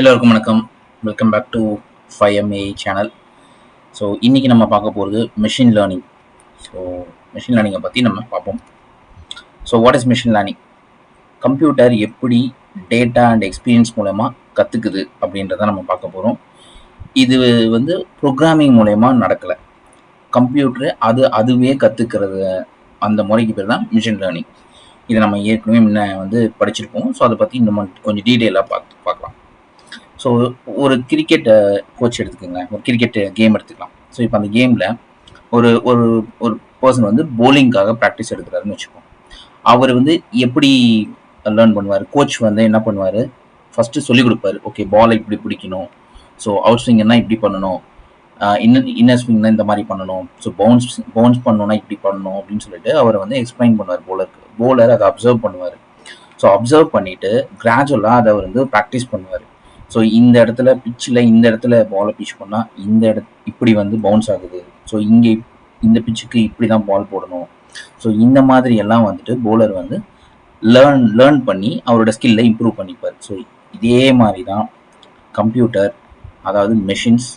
எல்லோருக்கும் வணக்கம். Welcome back to five MA channel so இன்றைக்கி நம்ம பார்க்க போகிறது மிஷின் லேர்னிங் ஸோ மிஷின் லேர்னிங்கை பற்றி நம்ம பார்ப்போம். So what is machine learning computer எப்படி டேட்டா அண்ட் எக்ஸ்பீரியன்ஸ் மூலயமா கற்றுக்குது அப்படின்றத நம்ம பார்க்க போகிறோம் இது வந்து ப்ரோக்ராமிங் மூலயமா நடக்கலை. கம்ப்யூட்டரு அது அதுவே கற்றுக்கிறது அந்த முறைக்கு பேர் தான் மிஷின் லேர்னிங் இதை நம்ம ஏற்கனவே முன்ன வந்து படிச்சிருப்போம். ஸோ அதை பற்றி இன்னும் கொஞ்சம் டீட்டெயிலாக பார்த்து பார்க்கலாம். ஸோ ஒரு கிரிக்கெட் கோச் எடுத்துக்கோங்க. ஒரு கிரிக்கெட் கேம் எடுத்துக்கலாம். ஸோ இப்போ அந்த கேமில் ஒரு ஒரு ஒரு பர்சன் வந்து போலிங்காக ப்ராக்டிஸ் எடுக்கிறாருன்னு வச்சுக்கோம் அவர் வந்து எப்படி லேர்ன் பண்ணுவார்? கோச் வந்து என்ன பண்ணுவார்? ஃபஸ்ட்டு சொல்லிக் கொடுப்பாரு. ஓகே பாலை இப்படி பிடிக்கணும். ஸோ அவுட் ஸ்விங்கன்னா இப்படி பண்ணணும். இன்னர் இன்னர் ஸ்விங்னா இந்த மாதிரி பண்ணணும். ஸோ பவுன்ஸ் பவுன்ஸ் பண்ணணும்னா இப்படி பண்ணணும். அப்படின்னு சொல்லிட்டு அவர் வந்து எக்ஸ்பிளைன் பண்ணுவார் போலருக்கு போலர் அதை அப்சர்வ் பண்ணுவார். ஸோ அப்சர்வ் பண்ணிவிட்டு கிராஜுவலாக அதை அவர் வந்து ப்ராக்டிஸ் பண்ணுவார். ஸோ இந்த இடத்துல பிச்சில் இந்த இடத்துல பாலை பிச் பண்ணால் இந்த இட இப்படி வந்து பவுன்ஸ் ஆகுது. ஸோ இங்கே இந்த பிச்சுக்கு இப்படி தான் பால் போடணும். ஸோ இந்த மாதிரி எல்லாம் வந்துட்டு போலர் வந்து லேர்ன் லேர்ன் பண்ணி அவரோட ஸ்கில்லை இம்ப்ரூவ் பண்ணிப்பார். ஸோ இதே மாதிரி தான் கம்ப்யூட்டர் அதாவது மெஷின்ஸ்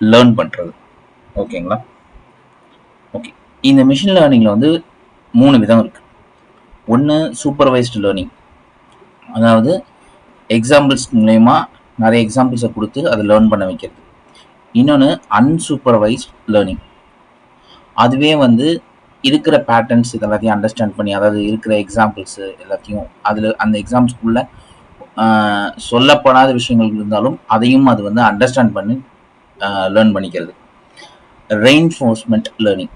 லேர்ன் பண்ணுறது ஓகேங்களா? ஓகே. இந்த மிஷின் லேர்னிங்கில் வந்து மூணு விதம் இருக்குது ஒன்று சூப்பர்வைஸ்டு லேர்னிங் அதாவது எக்ஸாம்பிள்ஸ் மூலயமா நிறைய எக்ஸாம்பிள்ஸை கொடுத்து அதை லேர்ன் பண்ண வைக்கிறது. இன்னொன்று அன்சூப்பர்வைஸ்ட் லேர்னிங் அதுவே வந்து இருக்கிற பேட்டர்ன்ஸ் இது எல்லாத்தையும் அண்டர்ஸ்டாண்ட் பண்ணி அதாவது இருக்கிற எக்ஸாம்பிள்ஸு எல்லாத்தையும் அதில் அந்த எக்ஸாம்ஸ்க்குள்ளே சொல்லப்படாத விஷயங்கள் இருந்தாலும் அதையும் அது வந்து அண்டர்ஸ்டாண்ட் பண்ணி லேர்ன் பண்ணிக்கிறது. ரெயின்ஃபோர்ஸ்மெண்ட் லேர்னிங்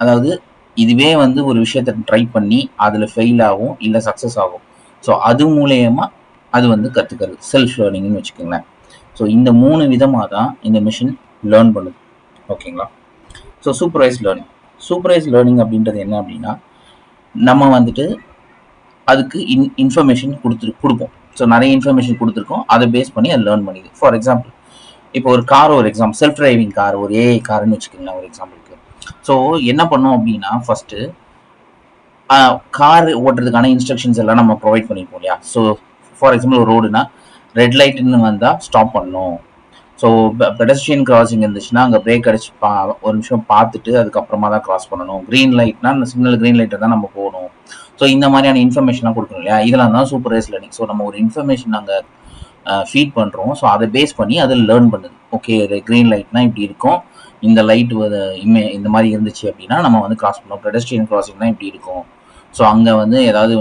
அதாவது இதுவே வந்து ஒரு விஷயத்தை ட்ரை பண்ணி அதில் ஃபெயில் ஆகும் இல்லை சக்ஸஸ் ஆகும். ஸோ அது மூலயமா அது வந்து கற்றுக்கிறது செல்ஃப் லேர்னிங்னு வச்சுக்கோங்களேன். ஸோ இந்த மூணு விதமாக தான் இந்த மிஷின் லேர்ன் பண்ணுது. ஓகேங்களா so supervise learning supervise learning அப்படின்றது என்ன அப்படின்னா நம்ம வந்துட்டு அதுக்கு இன் இன்ஃபர்மேஷன் கொடுத்துரு கொடுப்போம். ஸோ நிறைய இன்ஃபர்மேஷன் கொடுத்துருக்கோம். அதை பேஸ் பண்ணி அது லேர்ன் பண்ணிது. ஃபார் எக்ஸாம்பிள் இப்போ ஒரு கார் ஒரு எக்ஸாம்பிள் செல்ஃப் டிரைவிங் கார் ஒரு ஏஐ கார்னு வச்சுக்கோங்களேன் ஒரு எக்ஸாம்பிளுக்கு ஸோ என்ன பண்ணோம் அப்படின்னா ஃபஸ்ட்டு கார் ஓட்டுறதுக்கான இன்ஸ்ட்ரக்ஷன்ஸ் எல்லாம் நம்ம ப்ரொவைட் பண்ணியிருப்போம் இல்லையா? ஸோ ஃபார் எக்ஸாம்பிள் ஒரு ரோடுனா ரெட் லைட்டுன்னு வந்தால் ஸ்டாப் பண்ணும். ஸோ பெடஸ்ட்ரியன் கிராசிங் இருந்துச்சுன்னா அங்கே பிரேக் அடிச்சு பா ஒரு நிமிஷம் பார்த்துட்டு அதுக்கப்புறமா தான் கிராஸ் பண்ணணும். க்ரீன் லைட்னா அந்த சிக்னல் க்ரீன் லைட்டை தான் நம்ம போகணும் ஸோ இந்த மாதிரியான இன்ஃபர்மேஷன்லாம் கொடுக்கணும் இல்லையா? இதெல்லாம் தான் சூப்பர் ரேஸ் லேர்னிங் ஸோ நம்ம ஒரு இன்ஃபர்மேஷன் நாங்கள் ஃபீட் பண்ணுறோம் ஸோ அதை பேஸ் பண்ணி அதை லேர்ன் பண்ணுது. ஓகே க்ரீன் லைட்னா இப்படி இருக்கும். இந்த லைட் இமே இந்த மாதிரி இருந்துச்சு அப்படின்னா நம்ம வந்து கிராஸ் பண்ணோம். பெடஸ்ட்ரியன் கிராசிங்னா இப்படி இருக்கும். ஸோ அங்கே வந்து ஏதாவது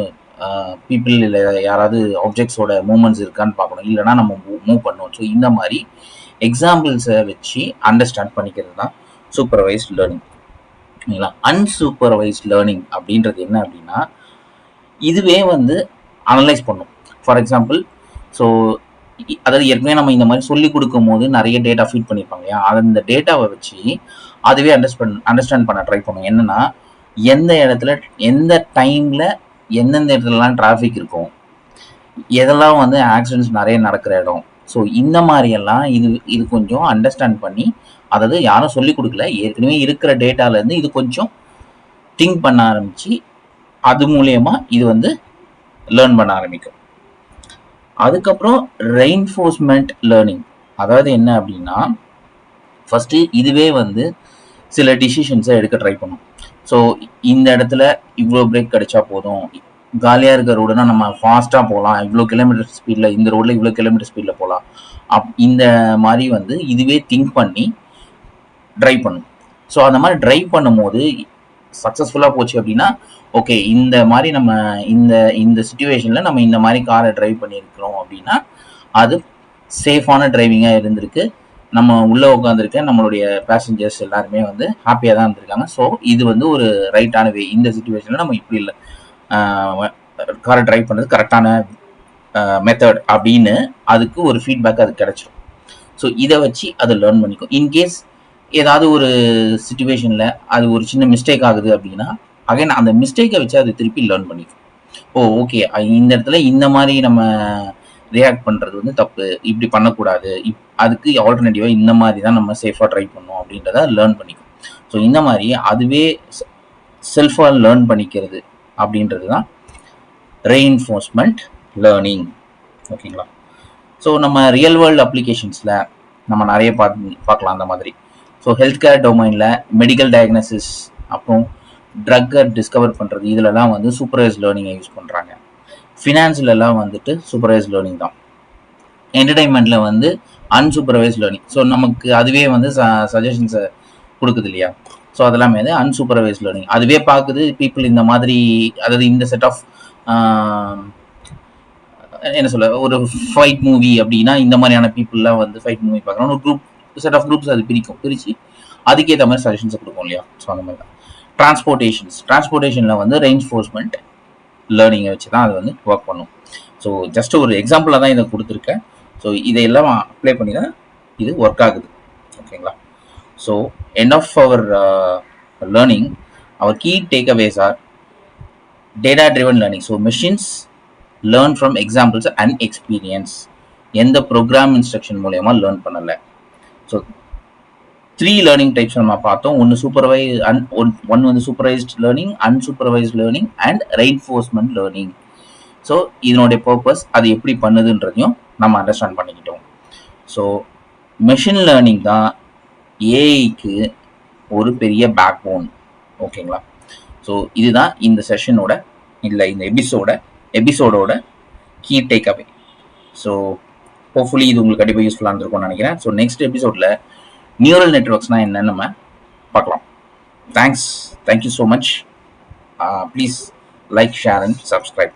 பீப்புள் இல்லை யாராவது ஆப்ஜெக்ட்ஸோட மூமெண்ட்ஸ் இருக்கான்னு பார்க்கணும். இல்லைனா நம்ம மூவ் பண்ணுவோம். ஸோ இந்த மாதிரி எக்ஸாம்பிள்ஸை வச்சு அண்டர்ஸ்டாண்ட் பண்ணிக்கிறது தான் சூப்பர்வைஸ்ட் லேர்னிங் ஓகேங்களா? அன்சூப்பர்வைஸ்ட் லேர்னிங் அப்படின்றது என்ன அப்படின்னா இதுவே வந்து அனலைஸ் பண்ணும். ஃபார் எக்ஸாம்பிள் ஸோ அதாவது ஏற்கனவே நம்ம இந்த மாதிரி சொல்லி கொடுக்கும் போது நிறைய டேட்டா ஃபீட் பண்ணியிருப்பாங்க இல்லையா? அந்த டேட்டாவை வச்சு அதுவே அண்டர்ஸ்டாண்ட் அண்டர்ஸ்டாண்ட் பண்ண ட்ரை பண்ணும். என்னன்னா எந்த இடத்துல எந்த டைமில் எந்தெந்த இடத்துலலாம் டிராஃபிக் இருக்கும். எதெல்லாம் வந்து ஆக்சிடென்ட்ஸ் நிறைய நடக்கிற இடம். ஸோ இந்த மாதிரியெல்லாம் இது இது கொஞ்சம் அண்டர்ஸ்டாண்ட் பண்ணி அதாவது யாரும் சொல்லி கொடுக்கல. ஏற்கனவே இருக்கிற டேட்டாலேருந்து இது கொஞ்சம் திங்க் பண்ண ஆரம்பித்து அது மூலயமா இது வந்து லேர்ன் பண்ண ஆரம்பிக்கும். அதுக்கப்புறம் ரெயின்ஃபோர்ஸ்மெண்ட் லேர்னிங் அதாவது என்ன அப்படின்னா ஃபஸ்ட்டு இதுவே வந்து சில டிசிஷன்ஸை எடுக்க ட்ரை பண்ணும். ஸோ இந்த இடத்துல இவ்வளோ பிரேக் கிடைச்சா போதும். காலியாக இருக்கிற ரோடுனா நம்ம ஃபாஸ்ட்டாக போகலாம் இவ்வளோ கிலோமீட்டர் ஸ்பீடில் இந்த ரோட்டில் இவ்வளோ கிலோமீட்டர் ஸ்பீடில் போகலாம் அப் இந்த மாதிரி வந்து இதுவே திங்க் பண்ணி ட்ரைவ் பண்ணும் ஸோ அந்த மாதிரி ட்ரைவ் பண்ணும்போது சக்ஸஸ்ஃபுல்லாக போச்சு அப்படின்னா ஓகே இந்த மாதிரி நம்ம இந்த இந்த சுச்சுவேஷனில் நம்ம இந்த மாதிரி காரை ட்ரைவ் பண்ணியிருக்கிறோம் அப்படின்னா அது சேஃபான டிரைவிங்காக இருந்திருக்கு. நம்ம உள்ளே உட்காந்துருக்க நம்மளுடைய பேசஞ்சர்ஸ் எல்லாருமே வந்து ஹாப்பியாக தான் இருந்திருக்காங்க. ஸோ இது வந்து ஒரு ரைட்டான வே இந்த சுச்சுவேஷனில் நம்ம இப்படி இல்லை. காரை ட்ரைவ் பண்ணுறது கரெக்டான மெத்தட் அப்படின்னு அதுக்கு ஒரு ஃபீட்பேக் அது கிடச்சிடும் ஸோ இதை வச்சு அதை லேர்ன் பண்ணிக்கும். இன்கேஸ் ஏதாவது ஒரு சுச்சுவேஷனில் அது ஒரு சின்ன மிஸ்டேக் ஆகுது அப்படின்னா அகைன் அந்த மிஸ்டேக்கை வச்சு அது திருப்பி லேர்ன் பண்ணிக்கும். ஓ ஓகே இந்த இடத்துல இந்த மாதிரி நம்ம ரியாக்ட் பண்ணுறது வந்து தப்பு. இப்படி பண்ணக்கூடாது. இப் அதுக்கு ஆல்டர்னேட்டிவாக இந்த மாதிரி தான் நம்ம சேஃபாக ட்ரை பண்ணோம் அப்படின்றத லேர்ன் பண்ணிக்கும். ஸோ இந்த மாதிரி அதுவே செல்ஃபாக லேர்ன் பண்ணிக்கிறது அப்படின்றது தான் ரெயின்ஃபோர்ஸ்மெண்ட் லேர்னிங் ஓகேங்களா? ஸோ நம்ம ரியல் வேர்ல்டு அப்ளிகேஷன்ஸில் நம்ம நிறைய பார்த்து பார்க்கலாம் அந்த மாதிரி. ஸோ ஹெல்த் கேர் டொமைனில் மெடிக்கல் டயக்னோசிஸ் அப்புறம் ட்ரக்கை டிஸ்கவர் பண்ணுறது இதிலலாம் வந்து சூப்பர்வைஸ் லேர்னிங்கை யூஸ் பண்ணுறாங்க ஃபினான்ஸ்லலாம் வந்துட்டு சூப்பர்வைஸ் லேர்னிங் தான். என்டர்டைன்மெண்ட்டில் வந்து அன்சூப்பர்வைஸ் லேர்னிங் ஸோ நமக்கு அதுவே வந்து ச சஜஷன்ஸை கொடுக்குது இல்லையா? ஸோ அதெல்லாமே வந்து அன்சூப்பர்வைஸ் லேர்னிங் அதுவே பார்க்குது பீப்புள் இந்த மாதிரி அதாவது இந்த செட் ஆஃப் என்ன சொல்ல ஒரு ஃபைட் மூவி அப்படின்னா இந்த மாதிரியான பீப்புளெலாம் வந்து ஃபைட் மூவி பார்க்குறோம். ஒரு குரூப் செட் ஆஃப் குரூப்ஸ் அது பிரிக்கும் பிரித்து அதுக்கேற்ற மாதிரி சஜஷன்ஸை கொடுக்கும் இல்லையா? ஸோ அந்த மாதிரி தான். டிரான்ஸ்போர்ட்டேஷன்ஸ் டிரான்ஸ்போர்ட்டேஷனில் வந்து ரெயின்ஃபோர்ஸ்மெண்ட் லேர்னிங்கை வச்சு தான் அது வந்து ஒர்க் பண்ணும். ஸோ ஜஸ்ட் ஒரு எக்ஸாம்பிளாக தான் இதை கொடுத்துருக்கேன். ஸோ இதையெல்லாம் அப்ளை பண்ணி தான் இது ஒர்க் ஆகுது. ஓகேங்களா so end of our learning our key takeaways are data driven learning so machines learn from examples and experience எந்த ப்ரோக்ராம் இன்ஸ்ட்ரக்ஷன் மூலயமா லேர்ன் பண்ணலை. ஸோ த்ரீ லேர்னிங் டைப்ஸ் நம்ம பார்த்தோம். ஒன்று சூப்பர்வைஸ் அன் ஒன் ஒன் வந்து supervised learning unsupervise learning and reinforcement learning so இதனுடைய purpose அது எப்படி பண்ணுதுன்றதையும் நம்ம அண்டர்ஸ்டாண்ட் பண்ணிக்கிட்டோம். ஸோ மெஷின் லேர்னிங் தான் ஏஐக்கு ஒரு பெரிய பேக் போன் ஓகேங்களா ஸோ இதுதான் இந்த செஷனோட இல்லை இந்த எபிசோட எபிசோடோட key takeaway so hopefully இது உங்களுக்கு கண்டிப்பாக யூஸ்ஃபுல்லாக இருந்திருக்கும்னு நினைக்கிறேன். ஸோ நெக்ஸ்ட் எபிசோடில் நியூரல் நெட்ஒர்க்ஸ்னால் என்னன்னு நம்ம பார்க்கலாம். Thanks thank you so much please like share and subscribe